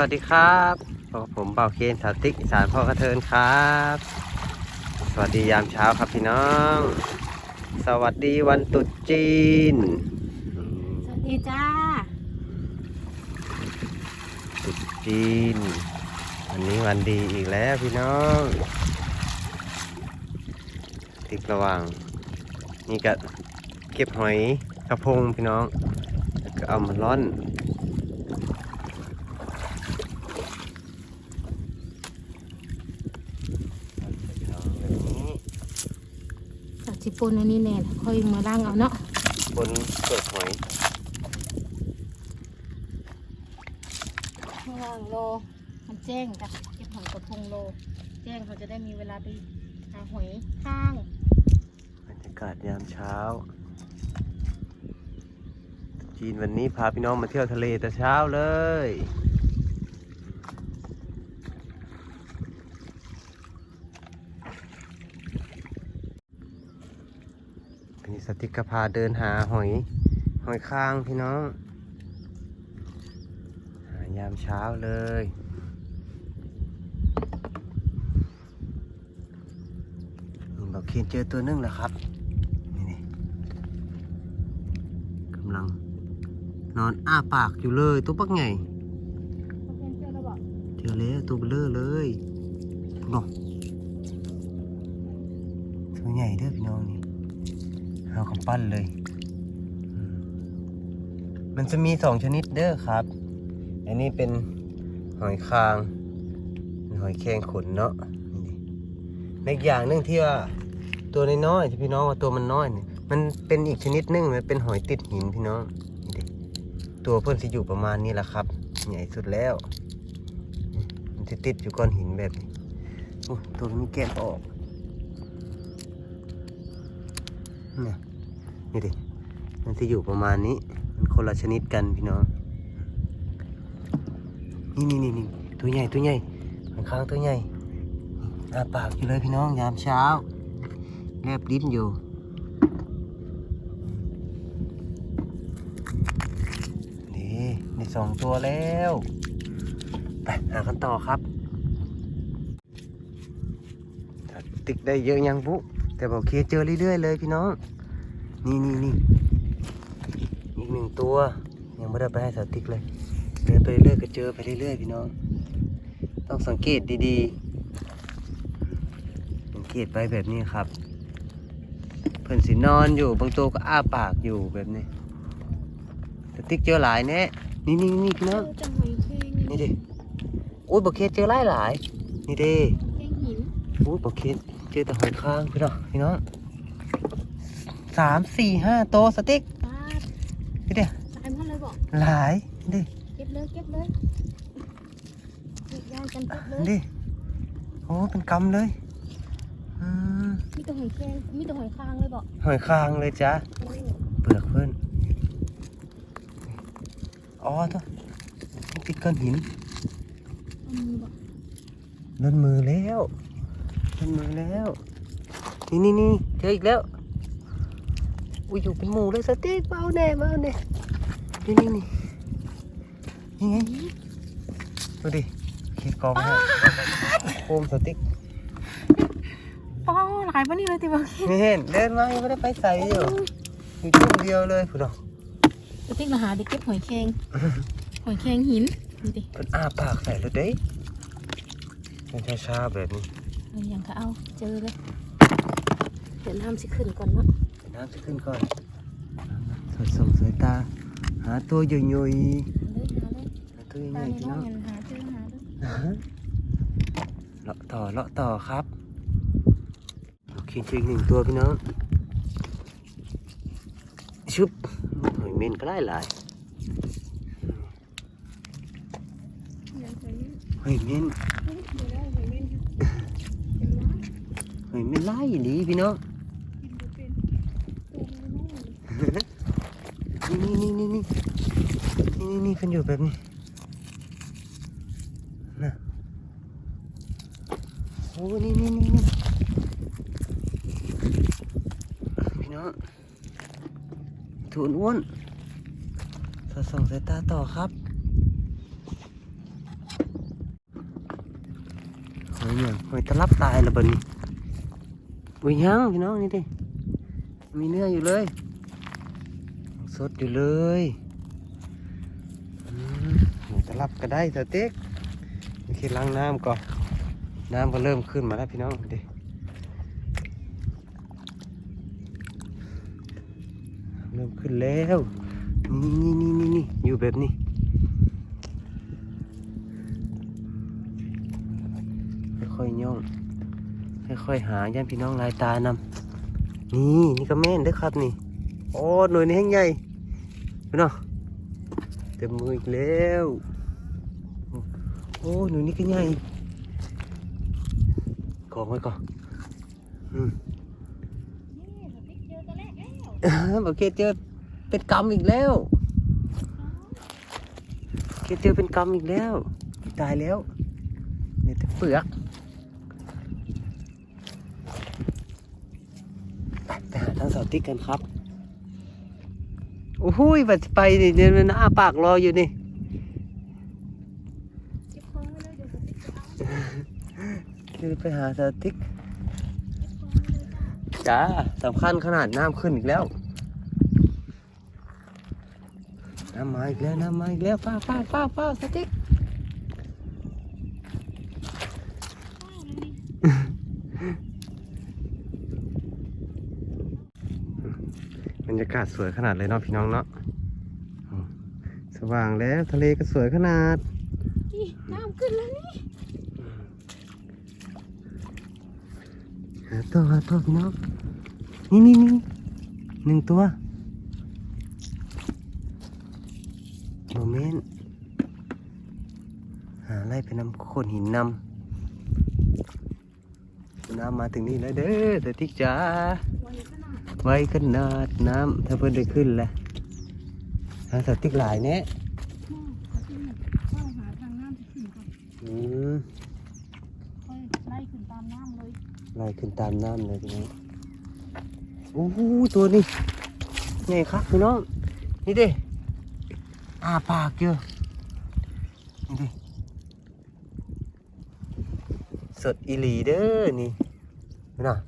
วัสดีครับพบกับผมเบาเคนสาวติ๊กอีสานพ่อกระเทินครับ สวัสดียามเช้าครับพี่น้อง สวัสดีวันตรุษจีน สวัสดีจ้าตรุษจีน วันนี้วันดีอีกแล้วพี่น้อง ติ๊กระหว่างนี่ก็เก็บหอยกระพงพี่น้องแล้วก็เอามาร่อน จากจิ ปนอันนี้แน่นะค่อยมาล่างเอาเนาะบนเปลือกหอยมาล่างโล มันแจ้งจ้ะเก็บหอยกระพงโล แจ้งเขาจะได้มีเวลาไปหาหอยข้างบรรยากาศยามเช้า จีนวันนี้พาพี่น้องมาเที่ยวทะเลแต่เช้าเลย พี่สติกพาเดินหาหอย หอยค้างพี่น้อง หายามเช้าเลยนี่บอกเคียนเจอตัวนึงแล้วครับ นี่นี่กำลัง นอนอ้าปากอยู่เลยตัวปักไงเจอเจอแล้วตัวเบลอเลยเนาะตัวใหญ่เด้อพี่น้อง นี่เอาคำปั้นเลย มันจะมีสองชนิดเด้อครับ อันนี้เป็นหอยคาง หอยแครงขนเนาะนี่และอีกอย่างหนึงที่ว่าตัวน้อยๆที่พี่น้องว่าตัวมันน้อยเนี่ยมันเป็นอีกชนิดนึงมันเป็นหอยติดหินพี่น้องตัวเพิ่นสิอยู่ประมาณนี้แหละครับ ใหญ่สุดแล้ว มันจะติดอยู่ก้อนหินแบบนี้ตัวนี้แก้มออกเนี่ย นี่ดิมันจะอยู่ประมาณนี้ มันคนละชนิดกันพี่น้อง นี่นี่นี่นี่ตัวใหญ่ตัวใหญ่มันค้างตัวใหญ่อาปากอยู่เลยพี่น้องยามเช้าแลบลิ้นอยู่นี่ได้สองตัวแล้วไปหากันต่อครับติ๊กได้เยอะยังปุ๊แต่บอกเคเจอเรื่อยๆเลยพี่น้อง นี่นี่นี่อีกหนึ่งตัว ยังไม่ได้ไปให้สาวติ๊กเลย เดินไปเรื่อยๆก็เจอไปเรื่อยๆพี่น้อง ต้องสังเกตดีๆ สังเกตไปแบบนี้ครับ เพิ่นสินอนอยู่ บางตัวก็อ้าปากอยู่แบบนี้สติ๊กเจอหลายแน่นี่นี่นี่พี่น้องจังหอยแครงนี่ดิอุ้ยบอกเคสเจอหลายหลายๆนี่ดิแครงหินอุ้ยบอกเคสเจอแต่หอยค้างพี่น้องพี่น้อง สามสี่ห้าโตวสติ๊กป้าดนี่เดียตายหมดเลยบอกหลายนี่ดิเก็บเลยเก็บเลยเก็บย่างกันเก็บเลยนี่ดิโอ้เป็นกำเลยอืมมีแต่หอยแครงมีแต่หอยคางเลยบอกหอยค้างเลยจ้ะโอ้ยเปลือกเพื่อนอ๋อตัวมันติดก้อนหินเอามือบอกล่นมือแล้วล่นมือแล้ว นี่นี่นี่เจออีกแล้ว อุ้ยอยู่เป็นหมูเลยสติ๊กเบาแน่เบาแน่นี่นี่นี่นี่ไงดูดิคิดกองไว้ให้โคมสติ๊กป้อหลายปะนี่เลยติบอกนี่เห็นเดินมายังไม่ได้ไปใส่อยู่อยู่จุดเดียวเลยผู้ดอกจะติ๊กมาหาเด็กเก็บหอยแครงหอยแครงหินดูดิเป็นอ้าปากใส่เลยเด้มันช้าๆแบบนี้อย่างก็เอาเจอเลยเดี๋ยวน้ำสิขึ้นก่อนเนาะ น้ำจะขึ้นก่อนสดส่งสายตา หาตัวย่อยๆเอาเลยหาเลยหาตัวใหตาญ่ในๆพี่น้อน้องงเงินหาเจอหาเลยอ่าฮะเลาะต่อเลาะต่อครับโอเคเจออีกหนึ่งตัวพี่น้องชึบหอยเม่นก็ได้หลายเดี๋ยวเจอหอยเม่นเดี๋ยวได้หอยเม่นค่ะเดี๋ยวนะหอยเม่นไล่ดีพี่น้อง กินบ่เป็นตัวน้อย นี่นี่นี่นี่นี่ นี่นี่กันอยู่แบบนี้นะโอ้นี่นี่นี่นพี่น้องถูนอ้วนสอดส่องสายตาต่อครับหอยเนี่ยหอยตะลับตายละบดนี้อุ้ยยังพี่น้องนี่ดิมีเนื้ออยู่เลย สดอยู่เลย หอยตะลับก็ได้สเต็กโอเคล้างน้ำก่อน น้ำก็เริ่มขึ้นมาแล้วพี่น้องดิเริ่มขึ้นแล้ว นี่นี่นี่นี่นี่อยู่แบบนี้ค่อยๆย่องค่อยๆหาย่านพี่น้องลายตานำนี่นี่ก็แม่นด้อครับนี่ โอ้หน่วยนี้แห้งใหญ่พี่น้องเต็มมืออีกแล้ว โอ้หน่วยนี้ก็ใหญ่กองไว้ก่อนอืมนี่สติ๊กเจอตัวแรกแล้วโอเคเจอเป็นกรรมอีกแล้วโอเคเจอเป็นกรรมอีกแล้ว ตายแล้วเนี่ยแต่เปลือกไปไปหาทางเสาติ๊กกันครับ โอ้โหบัดสิไปนี่เนี่ยมันอ้าปากรออยู่นี่ เก็บของไว้เลยเดี๋ยวสติ๊กจะเอา เก็บเดี๋ยวไปหาสติ๊กจ้าสำคัญขนาดน้ำขึ้นอีกแล้ว น้ำมาอีกแล้ว น้ำมาอีกแล้วฟ้าฟ้าฟ้าฟ้าสติ๊กบรรยากาศสวยขนาดเลยเนาะพี่น้องเนาะสว่างแล้วทะเลก็สวยขนาด น้ำขึ้นแล้วนี่ หาตัวตัวพี่น้องนี่นี่นี่หนึ่งตัวโมเมนต์หาไล่ไปนำโคนหินนำน้ำมาถึงนี่แล้วเด้อแต่ทิกจ๋าไว้ขนาดไว้ขนาดน้ำถ้าเพิ่นได้ขึ้นแล้วทางสติ๊กหลายเนี่ย อืมเอาที่นี่เข้าหาทางน้ำที่ขึ้นก่อน อืม ค่อยไล่ขึ้นตามน้ำเลย ลอยขึ้นตามน้ำเลยพี่น้องโอ้โหตัวนี้ใหญ่ครับพี่น้องนี่ดิอาปากเยอะนี่ดิสดอีหลีเด้อนี่พี่น้อง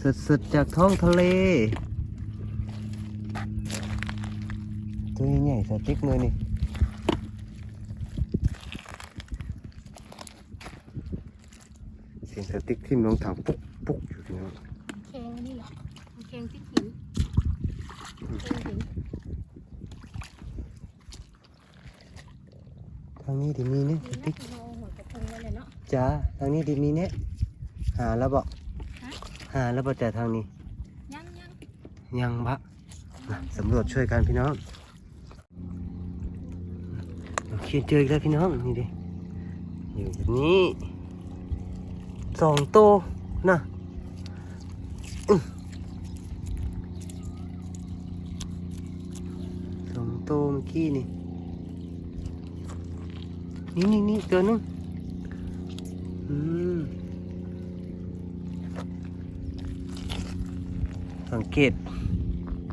สดสดๆจากท้องทะเล ตัวใหญ่สติ๊กเลยนี่ สียงสติ๊กทิ่มลงถังปุ๊กปุ๊กอยู่พี่น้องแข็งนี่แหละแข็งที่หินแข็งหินทางนี้ดีมีเนี่ยสนี่ติ๊กนะเราเอาหัวกระพงไว้เลยเนาะจ้าทางนี้ดีมีเนี่ยหาแล้วบ่ฮะหาแล้วบ่แต่ทางนี้ ยังยังยังบะมาสำรวจช่วยกันพี่น้องเราเขียนเจออีกแล้วพี่น้องนี่ดิอยู่แบบนี้ สองโตนะอือสองโตเมื่อกี้นี่นี่นี่นี่ตัวหนึงอืมสังเกต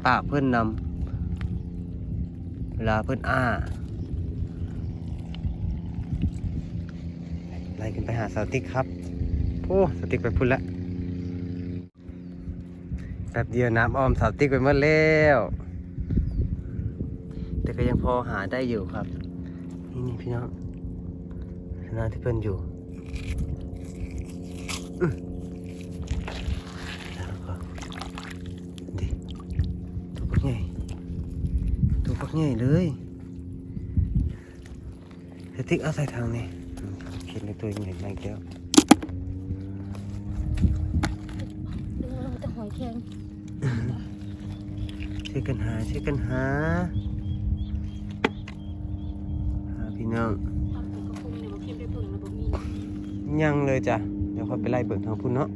ปากเพื่อนนำเวลาเพื่อนอ้าไล่ขึ้นไปหาสาวติ๊กครับ อ้สติ๊กไปพุ่นละแป๊บเดียวน้ำอ้อมสาวติ๊กไปหมดแล้ว แต่ก็ยังพอหาได้อยู่ครับ นี่นี่พี่น้องขณะที่เพื่อนอยู่ดิตัวปักใหญ่ตัวปักใหญ่เลยเดี๋ยวติ๊กเอาใส่ทางนี่อืมเขียนในตัวใหญ่มาอีกแล้ว ดึงลงแต่หอยแข็งช่วยกันหาช่วยกันหาหาพี่น้องทำหัวกระพงเนาะยังเลยจ้ะ เดี๋ยวค่อยไปไล่เบิกทางพุ่นเนาะ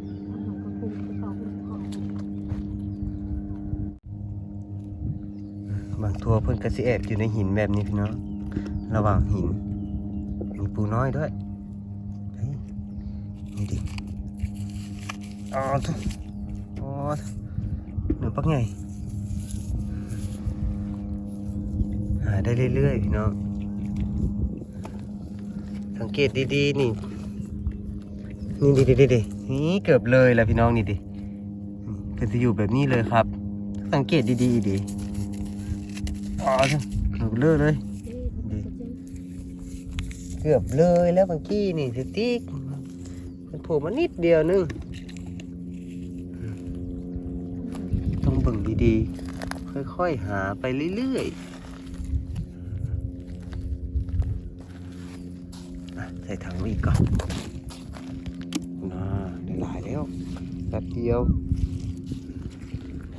บางตัวเพิ่นก็สิแอบอยู่ในหินแบบนี้พี่น้องระหว่างหิน มีปูน้อยด้วย นี่ดิอ๋อทุก หนูปักใหญ่หาได้เรื่อยๆพี่น้อง สังเกตดีๆนี่ นี่ดิดิดิดินี่เกือบเลยแล้วพี่น้องนี่ดิก็จะอยู่แบบนี้เลยครับ สังเกตดีๆดิอ๋อเกือบเลยเลย เกือบเลยแล้วเมื่อกี้นี่สติ๊กมันโผล่มานิดเดียวนึง ต้องเบิ่ง ดีๆ ค่อยๆ หาไปเรื่อยๆอะใส่ถังไว้อีกก่อนน่าได้หลายแล้วแป๊บเดียว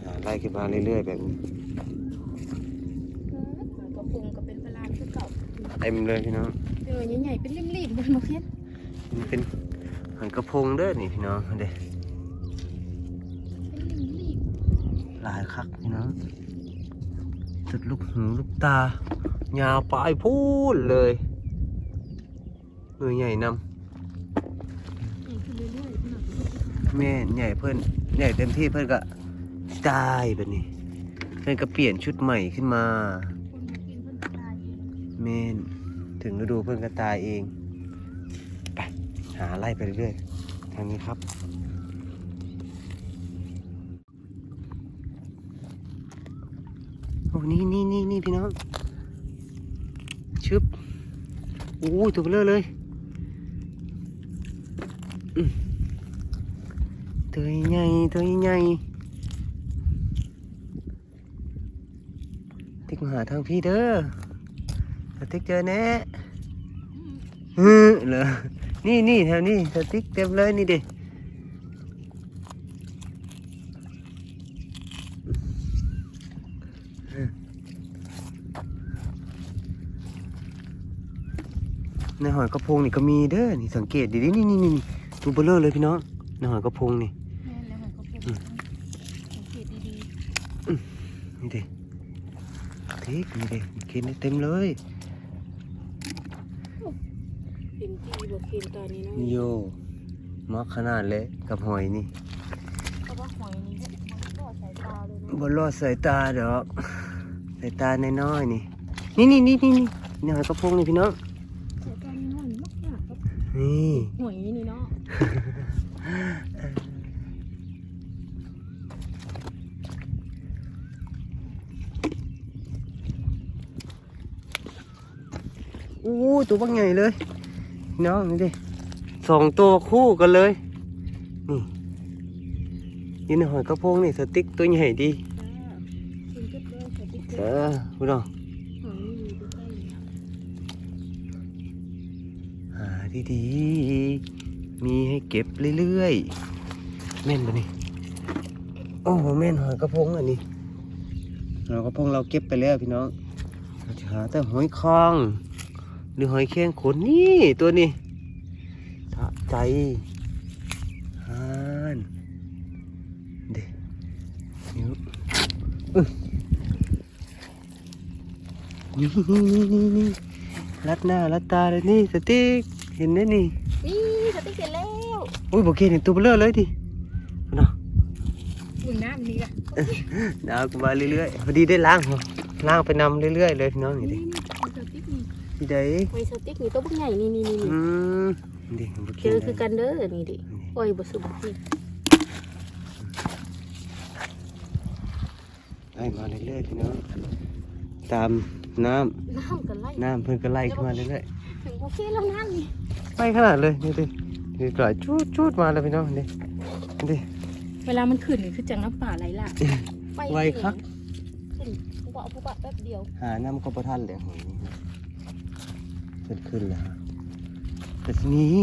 หาไล่ขึ้นมาเรื่อยๆ แบบนี้กระพงก็เป็นปลาคือเก่าเต็มเลยพี่น้องเออใหญ่ๆเป็นริมๆบนมาเพชรมันเป็นหางกระพงเด้อนี่พี่น้องเด้ หลายคักพี่น้องสุดลูกหูลูกตา ยาวปลายพูดเลยหน่วยใหญ่นๆใหญ่ขึ้นเรื่อยๆขนาดนี้ำแม่นใหญ่เพิ่อนใหญ่เต็มที่เพิ่อนก็ตายแบบนี้ เพิ่อนก็เปลี่ยนชุดใหม่ขึ้นมาเพิ่นก็ตายเองแม่นถึงฤดูเพิ่อนก็ตายเอง ไป หาไล่ไปเรื่อยๆทางนี้ครับ โอ้นี่นี่ นี่นี่พี่น้องชึบโอ้ยตัวเบลอเลยอืมตัวใหญ่ตัวใหญ่ติ๊กมาหาทางพี่เด้อสติ๊กเจอแน่ฮึเหรอนี่นี่แถวนี้สติ๊กเต็มเลยนี่เด็ ในหอยกระพงนี่ก็มีเด้อนี่สังเกตดีดินี่นี่นี่ตัวเบลอเลยพี่น้องในหอยกระพงนี่แม่นแล้วมันก็พงสังเกตดีนี่เด็ทิกนี่เด็กินได้เต็มเลยๆเห็นจีบอกเห็นตอนนี้เนาะโยมักขนาดเลยกับหอยนี่เพราะว่าหอยนี้มันก็สายตาเลยเนาะบนรอดสายตาดอกสายตาน้อยๆนี่ นี่นี่นี่นี่นี่นี่หอยกระพงนี่พี่น้อง สายตานี่หอยมากๆครับ นี่หอยนี่เนาะอู้ตัวบักใหญ่เลยพี่น้องนี่ดิสองตัวคู่กันเลย นี่อยินในหอยกระพงนี่สติ๊กตัวใหญ่ดีคุณก็เลิกสติ๊กเกเออร์อพูดเอา หอยนี่อยู่ใกล้ๆเนี่ย หา ดีๆ มีให้เก็บเรื่อยๆแม่นปะนี่โอ้โหแม่นหอยกระพงอันนี้หอยกระพงเราเก็บไปแล้วพี่น้องจะหาแต่หอยคอง หรือหอยแครงขนนี่ตัวนี้สะใจฮานเด็กนิ้วนี่นี่นี่นี่รัดหน้ารัดตาเลยนี่สติ๊ก เห็นไหมนี่นี่สติ๊กเกอร์แล้วอุ้ยบอกเห็นตัวเบลอเลยดิเนาะมึงน้ำนี่ล่ะดาวกูมาเรื่อยๆพอดีได้ล้างหัวล้างไปนำเรื่อยๆเลยพี่น้องนี่ดินี่นี่สติ๊กนี่พี่ใดไว้สติ๊กนี่ตัวบักใหญ่นี่นี่นี่อืมนี่บอกเจเห็นอเลคือยกันเด้อนี่ดิโอ้ยบ่สุบนี่ไล่มาเรื่อยๆพี่น้องตามน้น้ำกันไล่ำน้ำเพิ่นก็ไล่ขึ้นมาเรื่อยถึงโอเคแล้วน้ำนี่ๆ ไปขนาดเลยนี่ดินี่กลายจูดจูดมาเลยพี่น้องนี่นี่ดิเวลามันขึ้นนี่คือจังน้ำป่าไหลหลากไวคักขึ้นผู้บ่าวผู้บ่าวแป๊บเดียว หาน้ำก็ประทันเลยหอยนี่ขึ้นขึ้นแล้วแต่ทีนี้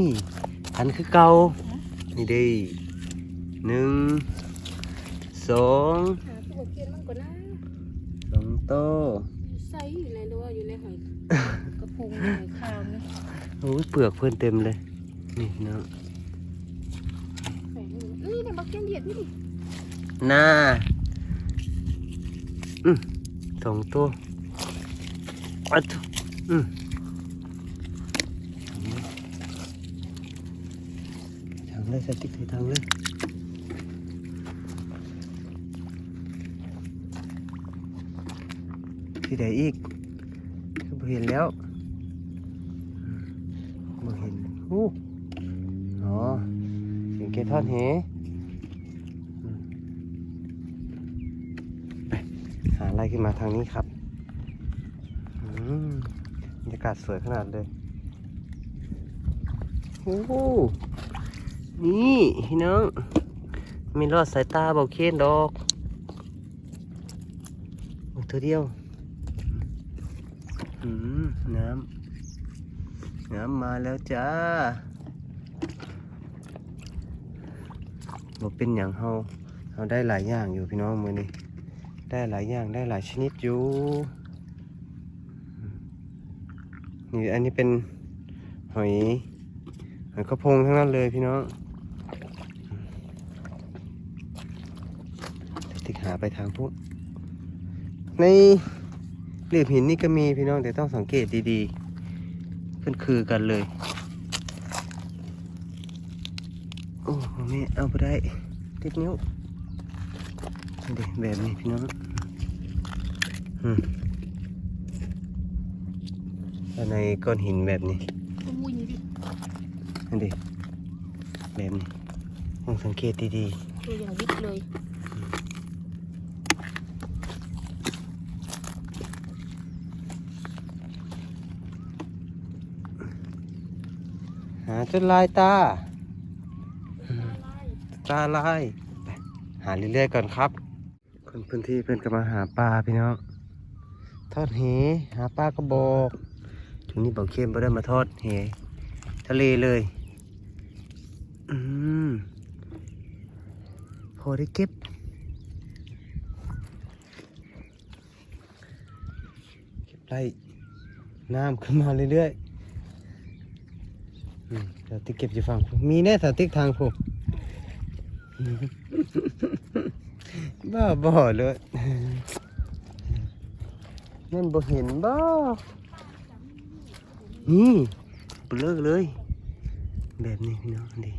อันคือเก่านี่ดิหนึ่งสองหาตัวเกียนมันก่อนนะสองโตอยู่ไซอยู่ในตัวอยู่ในหอยกระพงหอยคางนะ โอ้ยเปลือกเพื่อนเต็มเลย นี่พี่น้องแฝงอยู่นี่เนี่ยบักเกียนเหยียดนี่ดิหน้าอืมสองตัวอัดอืมทางเลยสติ๊กใส่ทางเลยที่ไหนอีกก็บ่เห็นแล้ว บ่เห็นอู้อ๋อเสียงเก ทอนเหอืมไปหาอะไรขึ้นมาทางนี้ครับอืมบรรยากาศสวยขนาดเลยโอ้โหนี่พี่น้องไม่รอดสายตาเบาเคนดอกโอ้ตัวเดียวอืมน้ำ น้ำมาแล้วจ้า บเป็นอย่างเฮาเฮาได้หลายอย่างอยู่พี่น้องมือนี้ได้หลายอย่างได้หลายชนิดอยู่นี่อันนี้เป็นหอยหอยกระพงทั้งนั้นเลยพี่น้องติ๊กหาไปทางพุทธในเหลือบหินนี่ก็มีพี่น้องแต่ต้องสังเกตดีๆเป็นคือกันเลย โอ้โหแม่เอาไปได้ ติดนิ้วนี่ดิแบบนี้พี่น้องอืมแล้วในก้อนหินแบบนี้ก็มุ้ยนี่ดินี่ดิแบบนี้ต้องสังเกตดีตัวอย่างยิบเลยๆหาจนลายตาตาลายไปหาเรื่อยๆก่อนครับ คนพื้นที่เพื่อนก็มาหาปลาพี่น้องทอดเหหาปลากระบอกถึงนี้บอกเข้มไ่ได้มาทอดเหทะเลเลยอืมพอได้เก็บเก็บไล่น้ำขึ้นมาเรื่อยๆอืมเดี๋ยวติ๊กเก็บอยู่ฝั่งมีแน่ถ้าติ๊กทางผม บ้าบ่เลยนั่นบ่เห็นบ่นี่เบลอเลย แบบนี้พี่น้องดิ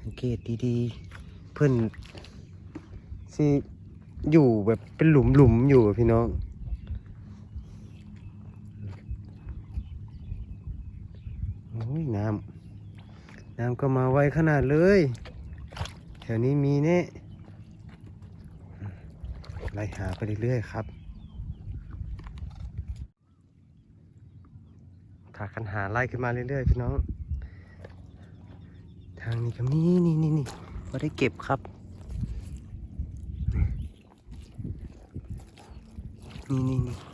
สังเกตดีๆ เพื่อนสิอยู่แบบเป็นหลุมหลุมอยู่พี่น้องโอ้ยน้ำ น้ำก็มาไวขนาดเลย แถวนี้มีแน่ไล่หาไปเรื่อยๆครับพากันหาไล่ขึ้นมาเรื่อยๆพี่น้อง ทางนี้ก็มีนี่นี่นี่มาได้เก็บครับ นี่นี่นี่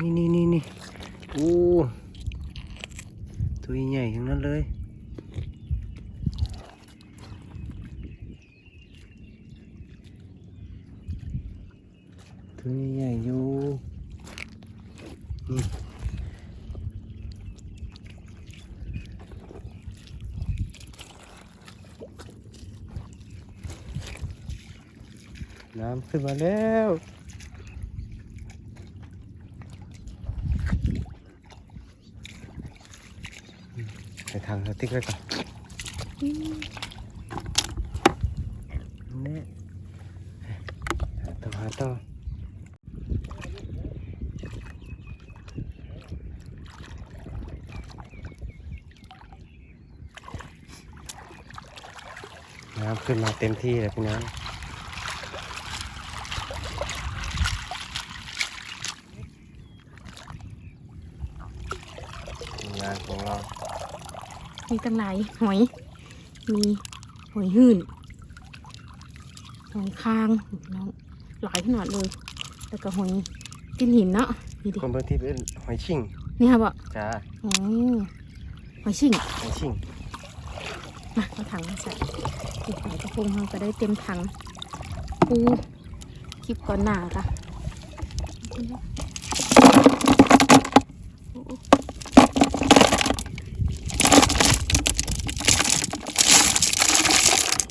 นี่นี่นี่นี่โอ้ตัวใหญ่ทั้งนั้นเลยตัวใหญ่อยู่นี่น้ำขึ้นมาแล้วาติ๊กไว้ก่อนนี่ต่อหาต่อน้ำขึ้นมาเต็มที่เลยพี่น้องานของเรา มีตั้งหลายหอย มีหอยหื่นหอยคางน้องหลายขนาดเลย แล้วก็หอยกินหินเนาะนี่ดิคนพื้นที่เป็นหอยชิงนี่ครับอะจ้าอ๋อหอยชิ่งหอยชิงมาเอาถังมาใส่อีกหอยกระพงเราก็ได้เต็มถังปูคลิปก่อนหนาค่ะโอ้โห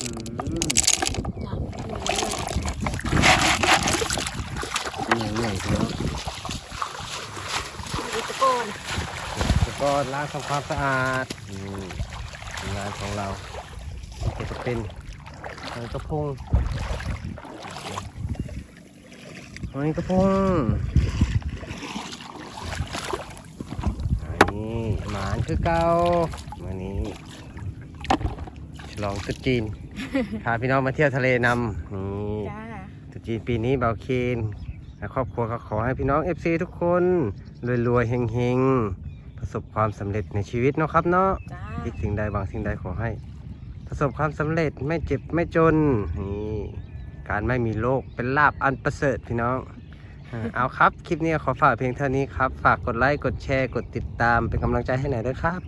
อืม จ้ะนี่เลย ใหญ่ใหญ่เนาะ มีตะโกน แล้ว ก็ล้างทำความสะอาดนี่งานของเราที่จะเป็นหอยกระพงหอยกระพงนี่หมานคือเก่าวันนี้ฉลองตรุษจีนพาพี่น้องมาเที่ยวทะเลนำนี่จ้าตรุษจีนปีนี้เบาเคนและครอบครัวก็ขอให้พี่น้อง FC ทุกคนรวยๆเฮงๆ ประสบความสำเร็จในชีวิตเนาะครับเนาะจ้าคิดสิ่งใดบางสิ่งใดขอให้ ประสบความสำเร็จไม่เจ็บไม่จนนี่การไม่มีโรคเป็นลาบอันประเสริฐพี่น้องเออเอาครับ คลิปนี้ขอฝากเพียงเท่านี้ครับ ฝากกดไลค์กดแชร์กดติดตามเป็นกำลังใจให้หน่อยด้วยครับ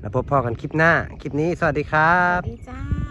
แล้วพบพอกันคลิปหน้า คลิปนี้สวัสดีครัสบวัสดีจ้า